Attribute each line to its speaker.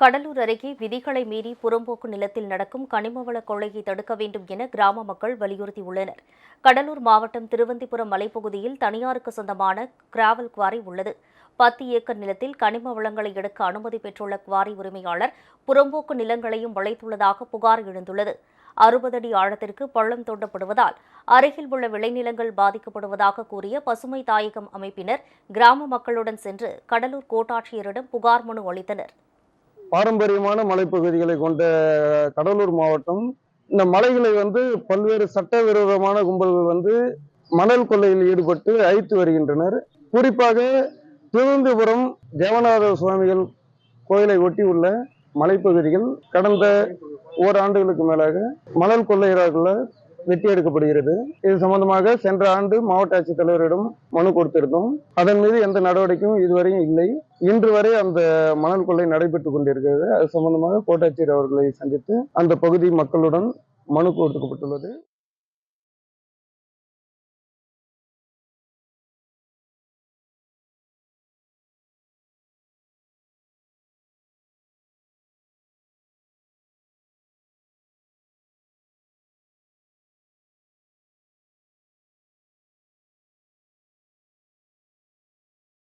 Speaker 1: கடலூர் அருகே விதிகளை மீறி புறம்போக்கு நிலத்தில் நடக்கும் கனிமவள கொள்ளையை தடுக்க வேண்டும் என கிராம மக்கள் வலியுறுத்தியுள்ளனர். கடலூர் மாவட்டம் திருவந்திபுரம் மலைப்பகுதியில் தனியாருக்கு சொந்தமான கிராவல் குவாரி உள்ளது. பத்து ஏக்கர் நிலத்தில் கனிம வளங்களை எடுக்க அனுமதி பெற்றுள்ள குவாரி உரிமையாளர் புறம்போக்கு நிலங்களையும் வளைத்துள்ளதாக புகார் எழுந்துள்ளது. அறுபது அடி ஆழத்திற்கு பள்ளம் தோண்டப்படுவதால் அருகில் உள்ள விளைநிலங்கள் பாதிக்கப்படுவதாக கூறிய பசுமை தாயகம் அமைப்பினர் கிராம மக்களுடன் சென்று கடலூர் கோட்டாட்சியரிடம் புகார் மனு அளித்தனர்.
Speaker 2: பாரம்பரியமான மலைப்பகுதிகளை கொண்ட கடலூர் மாவட்டம் இந்த மலைகளை வந்து பல்வேறு சட்டவிரோதமான கும்பல்கள் வந்து மணல் கொள்ளையில் ஈடுபட்டு அழித்து வருகின்றனர். குறிப்பாக திருவனந்தபுரம் தேவநாத சுவாமிகள் கோயிலை ஒட்டி உள்ள மலைப்பகுதிகள் கடந்த ஓராண்டுகளுக்கு மேலாக மணல் கொள்ளையர்களால் வெட்டி எடுக்கப்படுகிறது இது சம்பந்தமாக சென்ற ஆண்டு மாவட்ட ஆட்சித்தலைவரிடம் மனு கொடுத்திருந்தோம். அதன் மீது எந்த நடவடிக்கையும் இதுவரையும் இல்லை. இன்று வரை அந்த மணல் கொள்ளை நடைபெற்றுக் கொண்டிருக்கிறது. அது சம்பந்தமாக கோட்டாட்சியர் அவர்களை சந்தித்து அந்த பகுதி மக்களுடன் மனு கொடுக்கப்பட்டுள்ளது.